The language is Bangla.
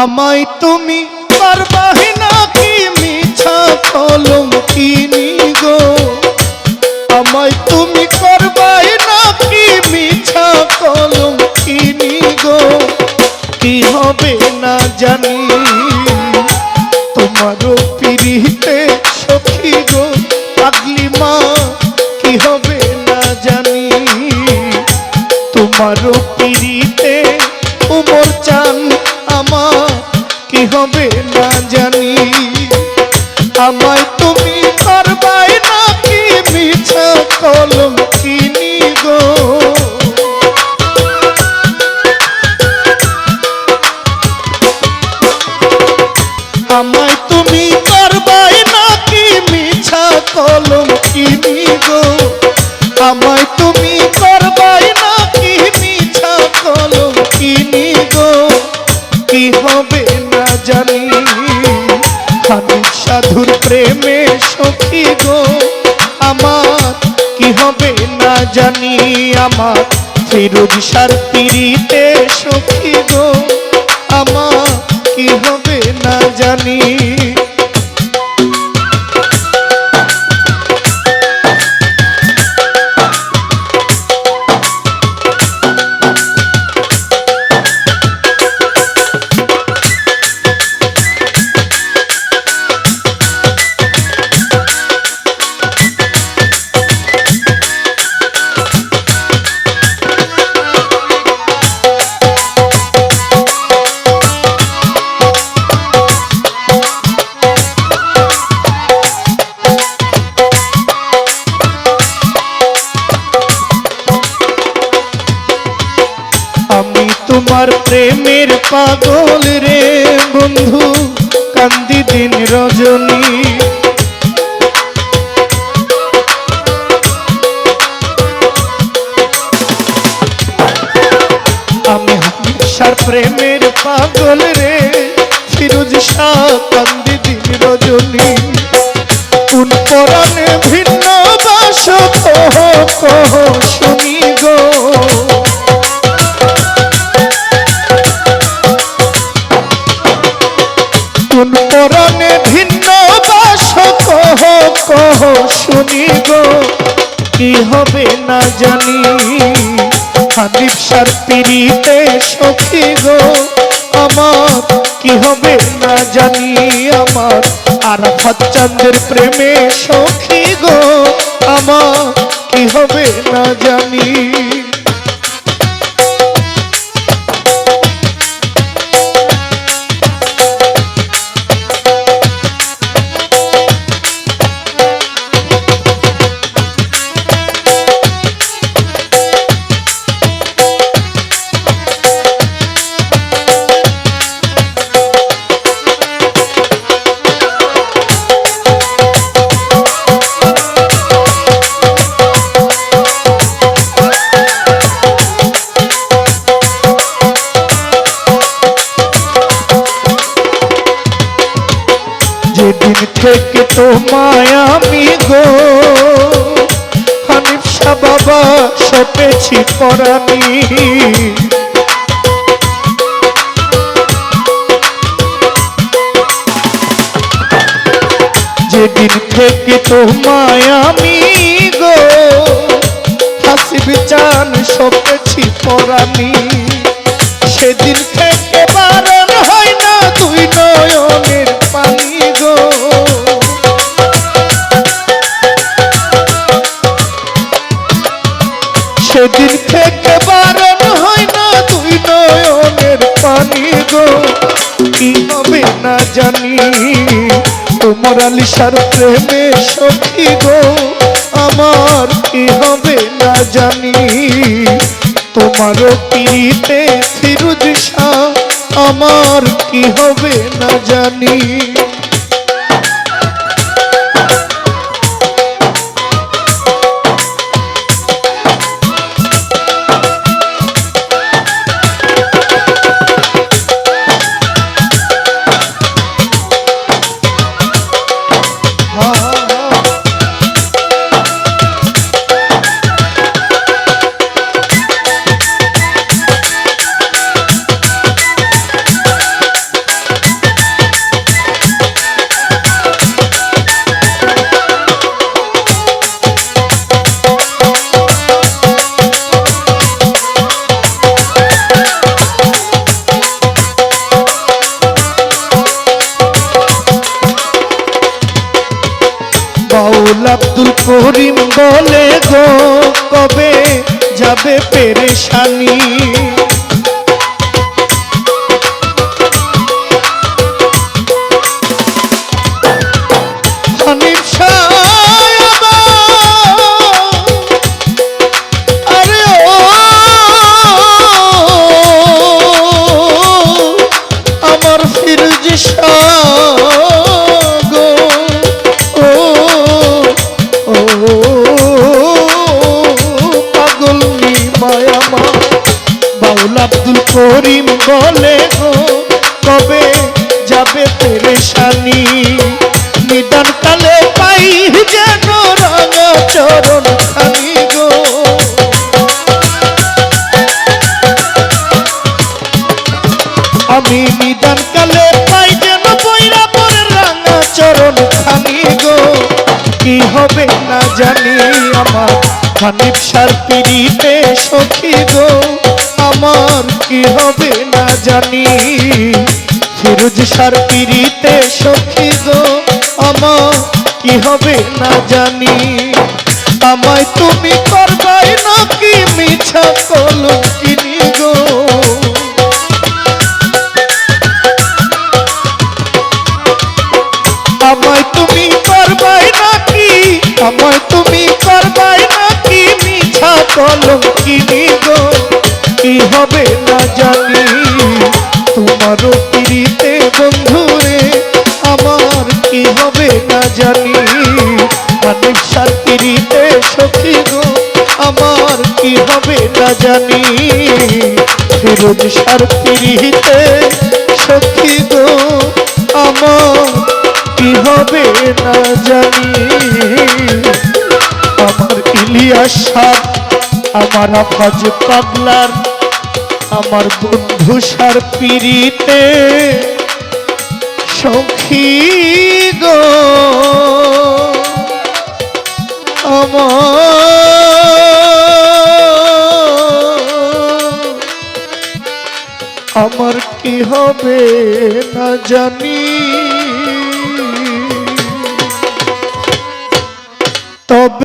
আমায় তুমি পারবাহি নাকি? মিছা কলম কিনি গো। আমায় তুমি করবাই নাকি? মিছা কলম কিনি গো। কি হবে না জানি? তোমারও পিড়িতে সখী গো, পাগলি মা, কি হবে না জানি? তোমারও পিড়িতে কি হবে না জানি। আমি সাধুর প্রেমে সখী গো। আমার কি হবে না জানি। আমার ফিরুজ সার সখী গো। আমার কি হবে না জানি। তোমার প্রেমের পাগল রে বন্ধু, কান্দি দিন রজনী। আমি হামেশার প্রেমের পাগল রে, ফিরোজ শাহ, কান্দি দিন রজনী। কোন পরাণে ভিন্ন বাস কহ কহ, শুনি গো। গো, কি হবে না জানি? হানিফ সার পিড়িতে সখী গো, আমার কি হবে না জানি? আমার আরাফাত চাঁদের প্রেমে সখী গো, আমার কি হবে না জানি? তোমায় আমি গো। হানিফ শাহ বাবা সপেছি পরানি। যেদিন থেকে তোমায় আমি গো, হাসিব চান সপেছি পরানি। তোমার আলিশার প্রেমে সখী গো, আমার কি হবে না জানি। তোমার পিড়িতে ফিরুজ আমার কি হবে না জানি। যাবে পেরেশানি। বলে গো, কবে যাবে পেরেশানি? নিদান কালে পাই যেন রাঙা চরণ খানি গো। আমি নিদান কালে পাই যেন বইরা পরে রাঙা চরণ খানি গো। কি হবে না জানি আমার, হানিফ সার পিড়িতে সখী গো। আমার কি হবে না জানি। ফিরোজ সার পিড়িতে সখী গো, আমার কি হবে না জানি। আমায় তুমি করবাই নাকি মিছা কলঙ্কিনী গো। আমায় তুমি করবাই নাকি, আমায় তুমি করবাই নাকি মিছা কলঙ্কিনী গো। হবে না জানি। তোমারও পিড়িতে বন্ধুরে আমার কি হবে না জানি। অনেক সার পিড়িতে সখী গো, আমার কি হবে না জানি। ফিরোজ সার পিড়িতে সখী গো, আমার কি হবে না জানি। আমার ইলিয়াস আমার আফাজ পাগলার আমার বন্ধু সার পিড়িতে সখী গো। আমার কি হবে না জানি।